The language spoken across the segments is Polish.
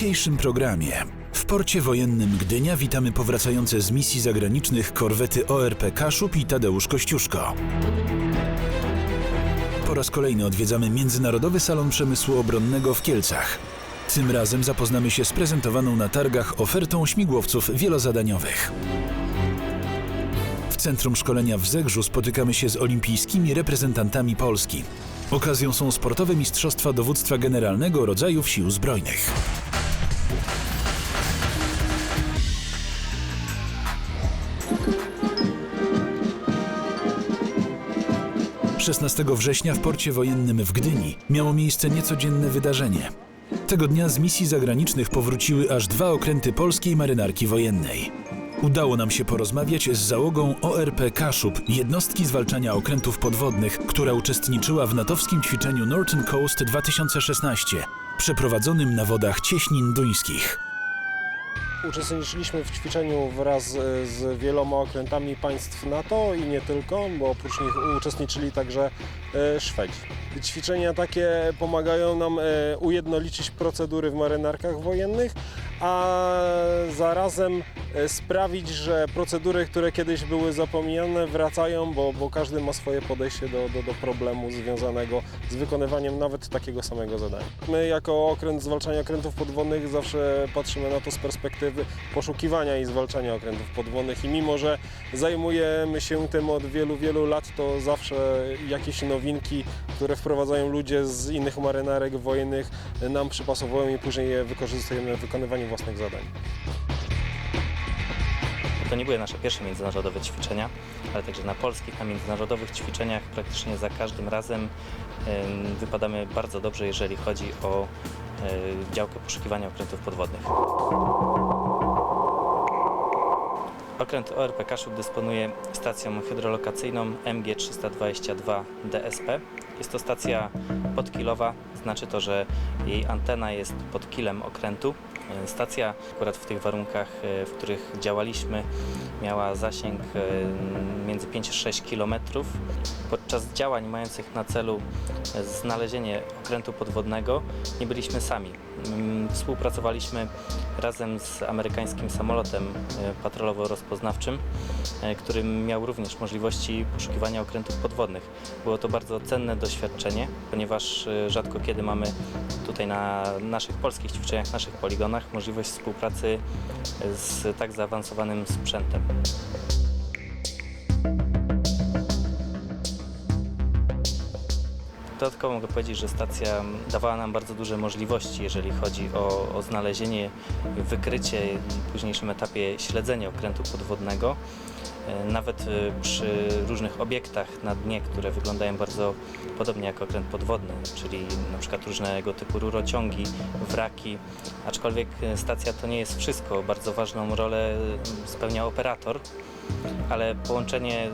Dzisiejszym programie w porcie wojennym Gdynia witamy powracające z misji zagranicznych korwety ORP Kaszub i Tadeusz Kościuszko. Po raz kolejny odwiedzamy Międzynarodowy Salon Przemysłu Obronnego w Kielcach. Tym razem zapoznamy się z prezentowaną na targach ofertą śmigłowców wielozadaniowych. W Centrum Szkolenia w Zegrzu spotykamy się z olimpijskimi reprezentantami Polski. Okazją są sportowe mistrzostwa dowództwa generalnego rodzajów sił zbrojnych. 16 września w porcie wojennym w Gdyni miało miejsce niecodzienne wydarzenie. Tego dnia z misji zagranicznych powróciły aż dwa okręty polskiej marynarki wojennej. Udało nam się porozmawiać z załogą ORP Kaszub, jednostki zwalczania okrętów podwodnych, która uczestniczyła w natowskim ćwiczeniu Northern Coast 2016, przeprowadzonym na wodach cieśnin duńskich. Uczestniczyliśmy w ćwiczeniu wraz z, z wieloma okrętami państw NATO i nie tylko, bo oprócz nich uczestniczyli także e, Szwedzi. Ćwiczenia takie pomagają nam e, ujednolicić procedury w marynarkach wojennych, a zarazem e, sprawić, że procedury, które kiedyś były zapomniane, wracają, bo, bo każdy ma swoje podejście do, do, do problemu związanego z wykonywaniem nawet takiego samego zadania. My jako okręt zwalczania okrętów podwodnych zawsze patrzymy na to z perspektywy poszukiwania i zwalczania okrętów podwodnych i mimo, że zajmujemy się tym od wielu, wielu lat, to zawsze jakieś nowinki, które wprowadzają ludzie z innych marynarek wojennych nam przypasowują i później je wykorzystujemy w wykonywaniu własnych zadań. To nie były nasze pierwsze międzynarodowe ćwiczenia, ale także na polskich, na międzynarodowych ćwiczeniach praktycznie za każdym razem em, wypadamy bardzo dobrze, jeżeli chodzi o e, działkę poszukiwania okrętów podwodnych. Okręt ORP Kaszub dysponuje stacją hydrolokacyjną MG322 DSP. Jest to stacja podkilowa, znaczy to, że jej antena jest pod kilem okrętu. E, Stacja akurat w tych warunkach, e, w których działaliśmy, miała zasięg e, między 5 a 6 km. Podczas działań mających na celu znalezienie okrętu podwodnego nie byliśmy sami. Współpracowaliśmy razem z amerykańskim samolotem patrolowo-rozpoznawczym, który miał również możliwości poszukiwania okrętów podwodnych. Było to bardzo cenne doświadczenie, ponieważ rzadko kiedy mamy tutaj na naszych polskich ćwiczeniach, naszych poligonach możliwość współpracy z tak zaawansowanym sprzętem. Dodatkowo mogę powiedzieć, że stacja dawała nam bardzo duże możliwości, jeżeli chodzi o, o znalezienie, wykrycie w późniejszym etapie śledzenie okrętu podwodnego. E, Nawet e, przy różnych obiektach na dnie, które wyglądają bardzo podobnie jak okręt podwodny, czyli na przykład różnego typu rurociągi, wraki, aczkolwiek e, stacja to nie jest wszystko. Bardzo ważną rolę e, spełnia operator, ale połączenie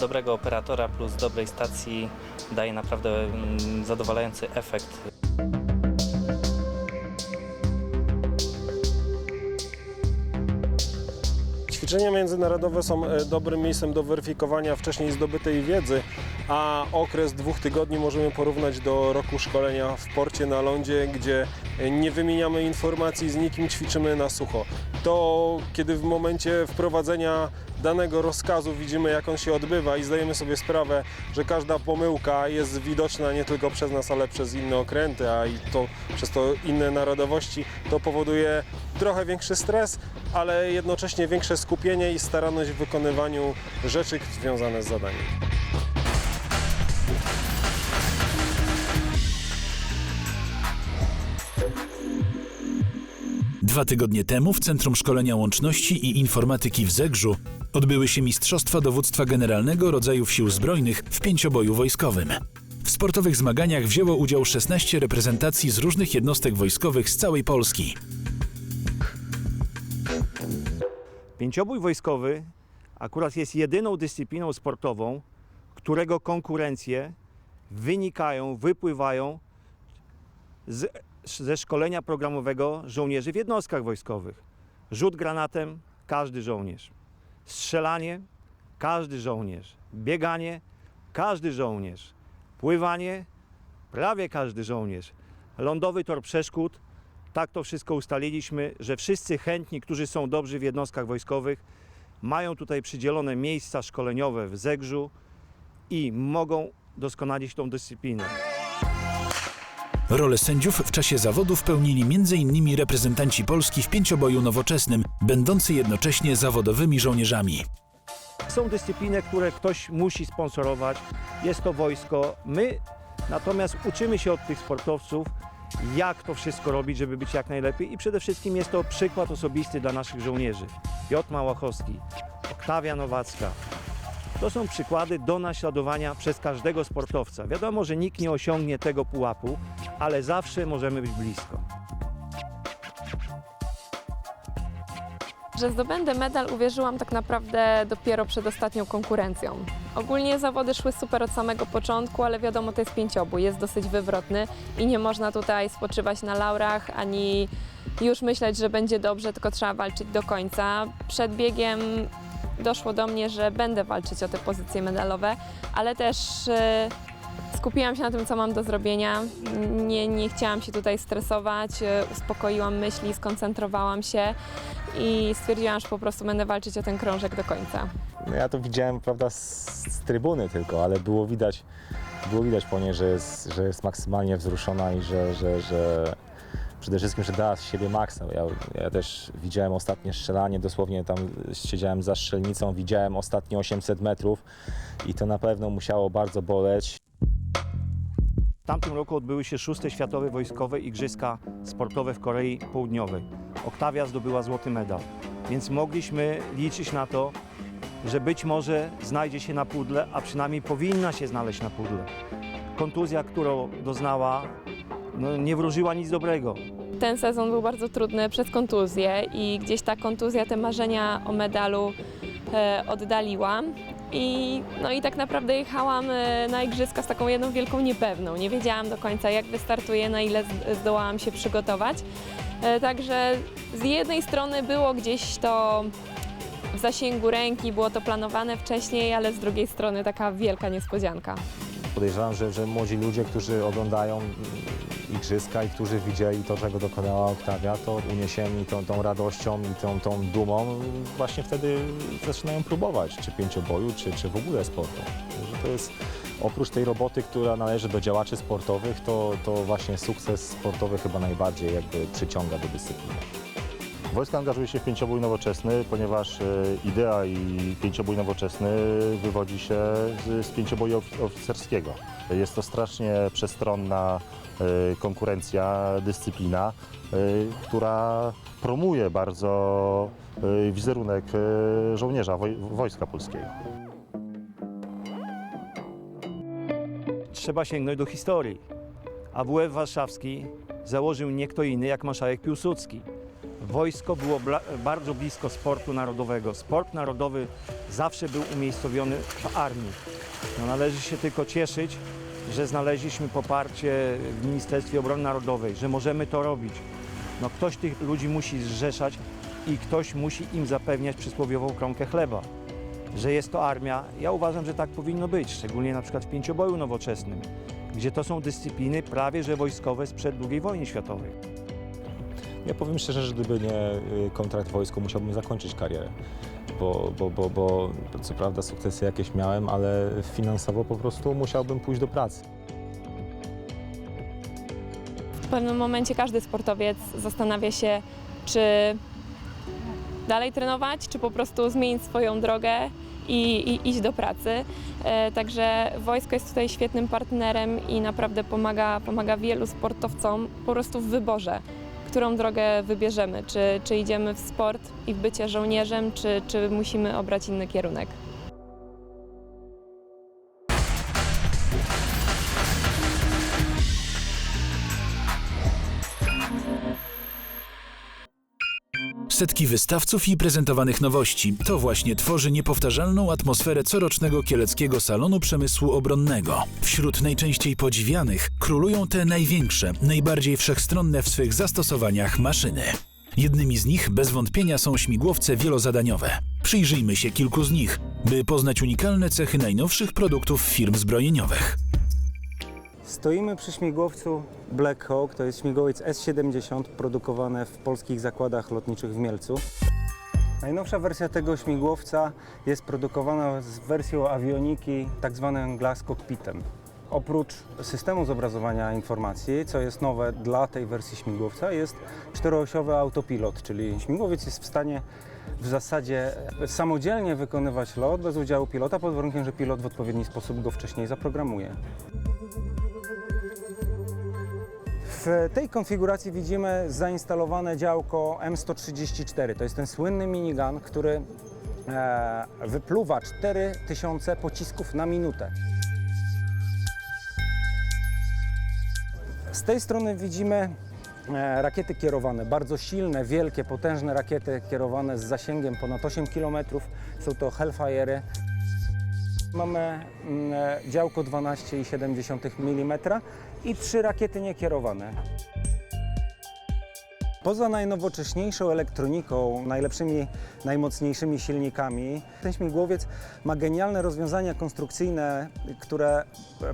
dobrego operatora plus dobrej stacji daje naprawdę mm, zadowalający efekt. Ćwiczenia międzynarodowe są e, dobrym miejscem do weryfikowania wcześniej zdobytej wiedzy, a okres dwóch tygodni możemy porównać do roku szkolenia w porcie na lądzie, gdzie e, nie wymieniamy informacji z nikim, ćwiczymy na sucho. To kiedy w momencie wprowadzenia danego rozkazu widzimy jak on się odbywa i zdajemy sobie sprawę, że każda pomyłka jest widoczna nie tylko przez nas, ale przez inne okręty, a i to przez to inne narodowości, to powoduje trochę większy stres, ale jednocześnie większe skupienie i staranność w wykonywaniu rzeczy związanych z zadaniem. Dwa tygodnie temu w Centrum Szkolenia Łączności i Informatyki w Zegrzu odbyły się Mistrzostwa Dowództwa Generalnego Rodzajów Sił Zbrojnych w pięcioboju wojskowym. W sportowych zmaganiach wzięło udział 16 reprezentacji z różnych jednostek wojskowych z całej Polski. Pięciobój wojskowy akurat jest jedyną dyscypliną sportową, którego konkurencje wynikają, wypływają z, ze szkolenia programowego żołnierzy w jednostkach wojskowych. Rzut granatem każdy żołnierz. Strzelanie każdy żołnierz. Bieganie każdy żołnierz. Pływanie prawie każdy żołnierz. Lądowy tor przeszkód tak to wszystko ustaliliśmy, że wszyscy chętni, którzy są dobrzy w jednostkach wojskowych, mają tutaj przydzielone miejsca szkoleniowe w Zegrzu i mogą doskonalić tą dyscyplinę. Rolę sędziów w czasie zawodów pełnili m.in. reprezentanci Polski w pięcioboju nowoczesnym, będący jednocześnie zawodowymi żołnierzami. Są dyscypliny, które ktoś musi sponsorować, jest to wojsko. My natomiast uczymy się od tych sportowców, jak to wszystko robić, żeby być jak najlepiej i przede wszystkim jest to przykład osobisty dla naszych żołnierzy. Piotr Małachowski, Oktawia Nowacka. To są przykłady do naśladowania przez każdego sportowca. Wiadomo, że nikt nie osiągnie tego pułapu, ale zawsze możemy być blisko. Że zdobędę medal uwierzyłam tak naprawdę dopiero przed ostatnią konkurencją. Ogólnie zawody szły super od samego początku, ale wiadomo, to jest pięciobój, jest dosyć wywrotny i nie można tutaj spoczywać na laurach, ani już myśleć, że będzie dobrze, tylko trzeba walczyć do końca. Przed biegiem doszło do mnie, że będę walczyć o te pozycje medalowe, ale też e, skupiłam się na tym, co mam do zrobienia. Nie, nie chciałam się tutaj stresować, e, uspokoiłam myśli, skoncentrowałam się i stwierdziłam, że po prostu będę walczyć o ten krążek do końca. No ja to widziałem, prawda, z, z trybuny tylko, ale było widać, było widać po niej, że jest, że jest maksymalnie wzruszona i że, że, że przede wszystkim, że dała z siebie maksa. Ja, ja też widziałem ostatnie strzelanie, dosłownie tam siedziałem za strzelnicą, widziałem ostatnie 800 metrów i to na pewno musiało bardzo boleć. W tamtym roku odbyły się szóste Światowe Wojskowe Igrzyska Sportowe w Korei Południowej. Oktawia zdobyła złoty medal, więc mogliśmy liczyć na to, że być może znajdzie się na pudle, a przynajmniej powinna się znaleźć na pudle. Kontuzja, którą doznała, no, nie wróżyła nic dobrego. Ten sezon był bardzo trudny przez kontuzję i gdzieś ta kontuzja te marzenia o medalu e, oddaliła. I, no i tak naprawdę jechałam e, na igrzyska z taką jedną wielką niepewną. Nie wiedziałam do końca, jak wystartuję, na ile z- zdołałam się przygotować. E, Także z jednej strony było gdzieś to w zasięgu ręki, było to planowane wcześniej, ale z drugiej strony taka wielka niespodzianka. Podejrzewam, że, że młodzi ludzie, którzy oglądają igrzyska i którzy widzieli to, czego dokonała Oktawia, to uniesieni tą, tą radością i tą, tą dumą właśnie wtedy zaczynają próbować, czy pięcioboju, czy, czy w ogóle sportu. Że to jest oprócz tej roboty, która należy do działaczy sportowych, to, to właśnie sukces sportowy chyba najbardziej jakby przyciąga do dyscypliny. Wojsko angażuje się w pięciobój nowoczesny, ponieważ e, idea i pięciobój nowoczesny wywodzi się z, pięcioboju ofi- oficerskiego. Jest to strasznie przestronna e, konkurencja, dyscyplina, e, która promuje bardzo wizerunek żołnierza woj, Wojska Polskiego. Trzeba sięgnąć do historii. AWF Warszawski założył nie kto inny jak marszałek Piłsudski. Wojsko było bardzo blisko sportu narodowego. Sport narodowy zawsze był umiejscowiony w armii. No, należy się tylko cieszyć, że znaleźliśmy poparcie w Ministerstwie Obrony Narodowej, że możemy to robić. No, ktoś tych ludzi musi zrzeszać i ktoś musi im zapewniać przysłowiową kromkę chleba że jest to armia. Ja uważam, że tak powinno być, szczególnie na przykład w pięcioboju nowoczesnym, gdzie to są dyscypliny prawie że wojskowe sprzed II wojny światowej. Ja powiem szczerze, że gdyby nie y, kontrakt w wojsku, musiałbym zakończyć karierę. Bo, bo, bo, bo co prawda sukcesy jakieś miałem, ale finansowo po prostu musiałbym pójść do pracy. W pewnym momencie każdy sportowiec zastanawia się, czy dalej trenować, czy po prostu zmienić swoją drogę i, i iść do pracy. E, Także wojsko jest tutaj świetnym partnerem i naprawdę pomaga, pomaga wielu sportowcom po prostu w wyborze, którą drogę wybierzemy. Czy, czy idziemy w sport i w bycie żołnierzem, czy, czy musimy obrać inny kierunek. Setki wystawców i prezentowanych nowości to właśnie tworzy niepowtarzalną atmosferę corocznego kieleckiego salonu przemysłu obronnego. Wśród najczęściej podziwianych królują te największe, najbardziej wszechstronne w swych zastosowaniach maszyny. Jednymi z nich bez wątpienia są śmigłowce wielozadaniowe. Przyjrzyjmy się kilku z nich, by poznać unikalne cechy najnowszych produktów firm zbrojeniowych. Stoimy przy śmigłowcu Black Hawk, to jest śmigłowiec S-70 produkowany w polskich zakładach lotniczych w Mielcu. Najnowsza wersja tego śmigłowca jest produkowana z wersją awioniki, tak zwanym glass cockpitem. Oprócz systemu zobrazowania informacji, co jest nowe dla tej wersji śmigłowca, jest czteroosiowy autopilot, czyli śmigłowiec jest w stanie w zasadzie samodzielnie wykonywać lot bez udziału pilota, pod warunkiem, że pilot w odpowiedni sposób go wcześniej zaprogramuje. W tej konfiguracji widzimy zainstalowane działko M134. To jest ten słynny minigun, który e, wypluwa 4000 pocisków na minutę. Z tej strony widzimy e, rakiety kierowane, bardzo silne, wielkie, potężne rakiety kierowane z zasięgiem ponad 8 km. Są to Hellfire'y. Mamy mm, e, działko 12,7 mm i trzy rakiety niekierowane. Poza najnowocześniejszą elektroniką, najlepszymi, najmocniejszymi silnikami, ten śmigłowiec ma genialne rozwiązania konstrukcyjne, które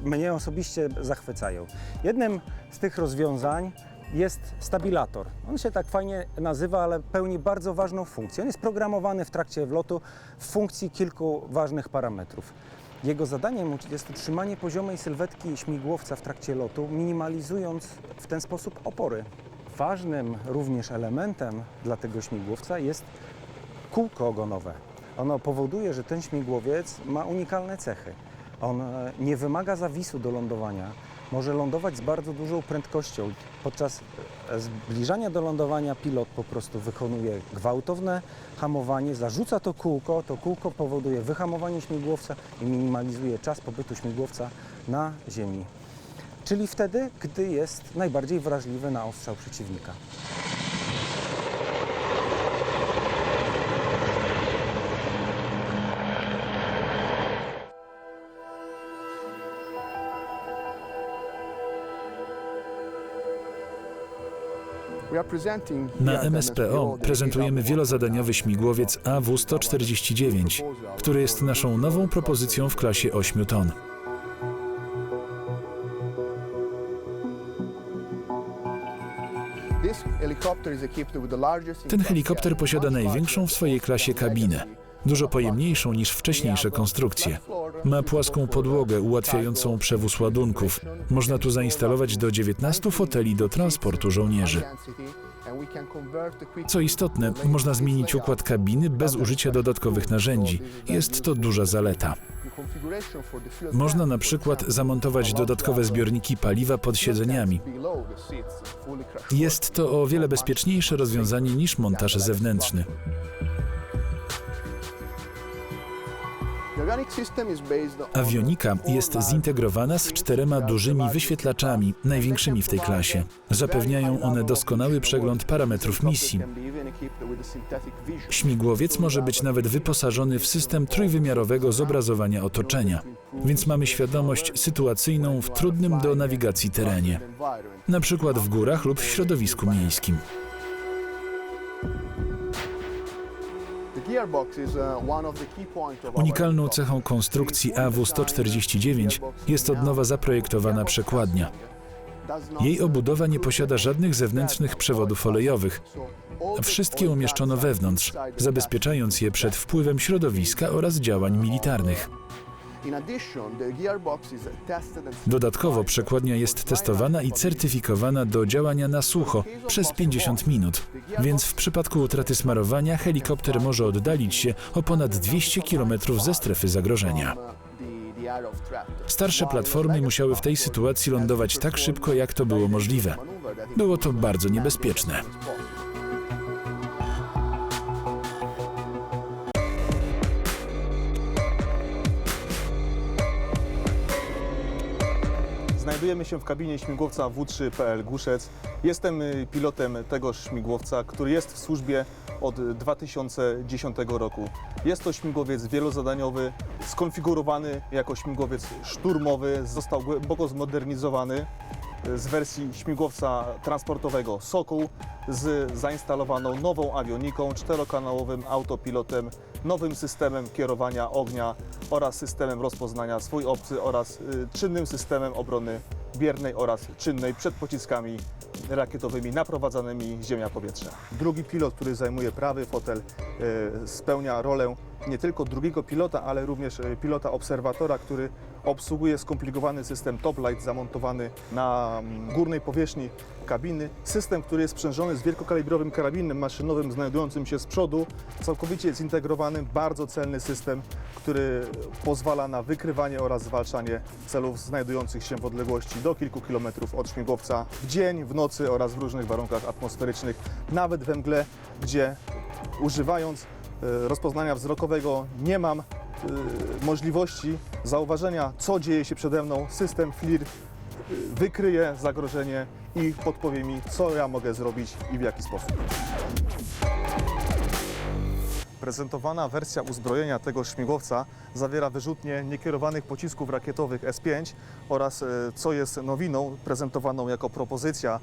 mnie osobiście zachwycają. Jednym z tych rozwiązań jest stabilator. On się tak fajnie nazywa, ale pełni bardzo ważną funkcję. On jest programowany w trakcie wlotu w funkcji kilku ważnych parametrów. Jego zadaniem jest utrzymanie poziomej sylwetki śmigłowca w trakcie lotu, minimalizując w ten sposób opory. Ważnym również elementem dla tego śmigłowca jest kółko ogonowe. Ono powoduje, że ten śmigłowiec ma unikalne cechy. On e, nie wymaga zawisu do lądowania, może lądować z bardzo dużą prędkością. Podczas e, zbliżania do lądowania pilot po prostu wykonuje gwałtowne hamowanie, zarzuca to kółko, to kółko powoduje wyhamowanie śmigłowca i minimalizuje czas pobytu śmigłowca na ziemi. Czyli wtedy, gdy jest najbardziej wrażliwy na ostrzał przeciwnika. Na MSPO prezentujemy wielozadaniowy śmigłowiec AW-149, który jest naszą nową propozycją w klasie 8 ton. Ten helikopter posiada największą w swojej klasie kabinę, dużo pojemniejszą niż wcześniejsze konstrukcje. Ma płaską podłogę ułatwiającą przewóz ładunków. Można tu zainstalować do 19 foteli do transportu żołnierzy. Co istotne, można zmienić układ kabiny bez użycia dodatkowych narzędzi. Jest to duża zaleta. Można na przykład zamontować dodatkowe zbiorniki paliwa pod siedzeniami. Jest to o wiele bezpieczniejsze rozwiązanie niż montaż zewnętrzny. Awionika jest zintegrowana z czterema dużymi wyświetlaczami, największymi w tej klasie. Zapewniają one doskonały przegląd parametrów misji. Śmigłowiec może być nawet wyposażony w system trójwymiarowego zobrazowania otoczenia, więc mamy świadomość sytuacyjną w trudnym do nawigacji terenie, na przykład w górach lub w środowisku miejskim. Unikalną cechą konstrukcji AW-149 jest od nowa zaprojektowana przekładnia. Jej obudowa nie posiada żadnych zewnętrznych przewodów olejowych. Wszystkie umieszczono wewnątrz, zabezpieczając je przed wpływem środowiska oraz działań militarnych. Dodatkowo przekładnia jest testowana i certyfikowana do działania na sucho przez 50 minut, więc w przypadku utraty smarowania helikopter może oddalić się o ponad 200 km ze strefy zagrożenia. Starsze platformy musiały w tej sytuacji lądować tak szybko, jak to było możliwe. Było to bardzo niebezpieczne. Znajdujemy się w kabinie śmigłowca W3PL Guszec. Jestem y, pilotem tego śmigłowca, który jest w służbie od 2010 roku. Jest to śmigłowiec wielozadaniowy, skonfigurowany jako śmigłowiec szturmowy, został głęboko zmodernizowany y, z wersji śmigłowca transportowego Sokół z zainstalowaną nową awioniką, czterokanałowym autopilotem, nowym systemem kierowania ognia oraz systemem rozpoznania swój obcy oraz y, czynnym systemem obrony biernej oraz czynnej przed pociskami rakietowymi naprowadzanymi ziemia-powietrze. Drugi pilot, który zajmuje prawy fotel, e, spełnia rolę nie tylko drugiego pilota, ale również e, pilota obserwatora, który obsługuje skomplikowany system top light zamontowany na mm, górnej powierzchni kabiny. System, który jest sprzężony z wielkokalibrowym karabinem maszynowym znajdującym się z przodu, całkowicie zintegrowany, bardzo celny system, który pozwala na wykrywanie oraz zwalczanie celów znajdujących się w odległości do kilku kilometrów od śmigłowca w dzień, w nocy oraz w różnych warunkach atmosferycznych, nawet we mgle, gdzie używając rozpoznania wzrokowego nie mam e, możliwości zauważenia, co dzieje się przede mną. System FLIR e, wykryje zagrożenie i podpowie mi, co ja mogę zrobić i w jaki sposób. Prezentowana wersja uzbrojenia tego śmigłowca zawiera wyrzutnie niekierowanych pocisków rakietowych S-5 oraz, e, co jest nowiną prezentowaną jako propozycja,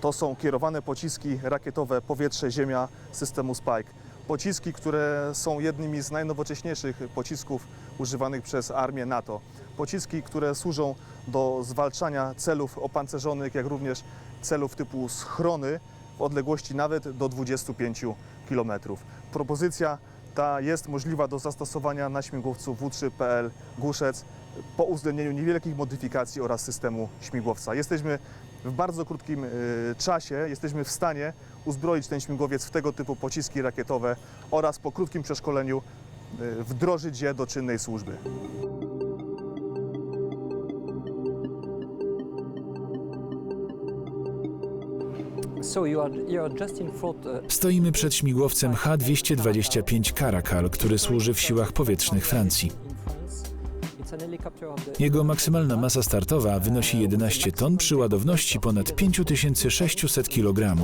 to są kierowane pociski rakietowe powietrze-ziemia systemu Spike. Pociski, które są jednymi z najnowocześniejszych pocisków używanych przez armię NATO. Pociski, które służą do zwalczania celów opancerzonych, jak również celów typu schrony w odległości nawet do 25 km. Propozycja ta jest możliwa do zastosowania na śmigłowcu W3PL Guszec po uwzględnieniu niewielkich modyfikacji oraz systemu śmigłowca. Jesteśmy w bardzo krótkim y, czasie, jesteśmy w stanie uzbroić ten śmigłowiec w tego typu pociski rakietowe oraz po krótkim przeszkoleniu y, wdrożyć je do czynnej służby. Uh, Stoimy przed śmigłowcem H-225 Caracal, który służy w siłach powietrznych Francji. Jego maksymalna masa startowa wynosi 11 ton przy ładowności ponad 5600 kg.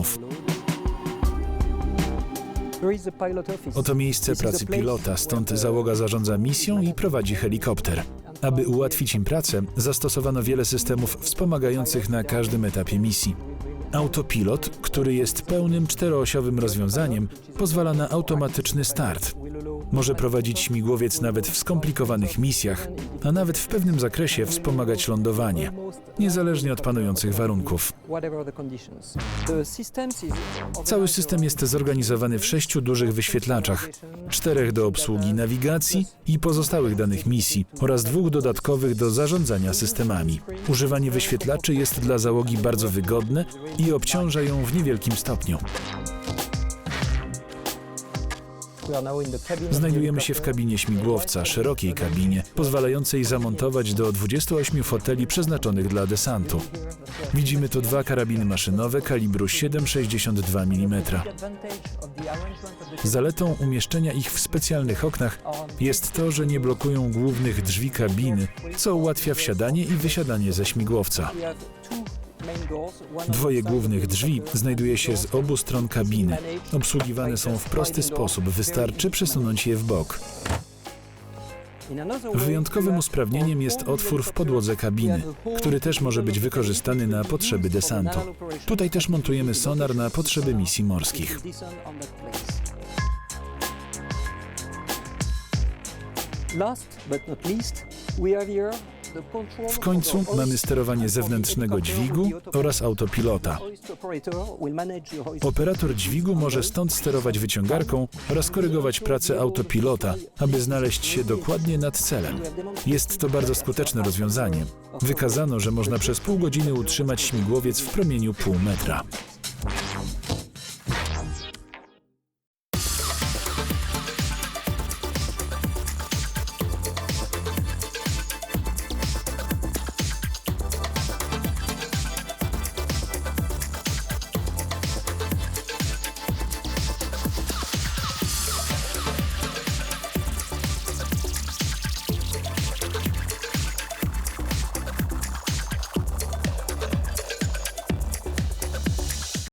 Oto miejsce pracy pilota, stąd załoga zarządza misją i prowadzi helikopter. Aby ułatwić im pracę, zastosowano wiele systemów wspomagających na każdym etapie misji. Autopilot, który jest pełnym czteroosiowym rozwiązaniem, pozwala na automatyczny start. Może prowadzić śmigłowiec nawet w skomplikowanych misjach, a nawet w pewnym zakresie wspomagać lądowanie, niezależnie od panujących warunków. Cały system jest zorganizowany w sześciu dużych wyświetlaczach, czterech do obsługi nawigacji i pozostałych danych misji oraz dwóch dodatkowych do zarządzania systemami. Używanie wyświetlaczy jest dla załogi bardzo wygodne i obciąża ją w niewielkim stopniu. Znajdujemy się w kabinie śmigłowca, szerokiej kabinie, pozwalającej zamontować do 28 foteli przeznaczonych dla desantu. Widzimy tu dwa karabiny maszynowe kalibru 7,62 mm. Zaletą umieszczenia ich w specjalnych oknach jest to, że nie blokują głównych drzwi kabiny, co ułatwia wsiadanie i wysiadanie ze śmigłowca. Dwoje głównych drzwi znajduje się z obu stron kabiny. Obsługiwane są w prosty sposób, wystarczy przesunąć je w bok. Wyjątkowym usprawnieniem jest otwór w podłodze kabiny, który też może być wykorzystany na potrzeby desantu. Tutaj też montujemy sonar na potrzeby misji morskich. Last but not least, we have here W końcu mamy sterowanie zewnętrznego dźwigu oraz autopilota. Operator dźwigu może stąd sterować wyciągarką oraz korygować pracę autopilota, aby znaleźć się dokładnie nad celem. Jest to bardzo skuteczne rozwiązanie. Wykazano, że można przez pół godziny utrzymać śmigłowiec w promieniu pół metra.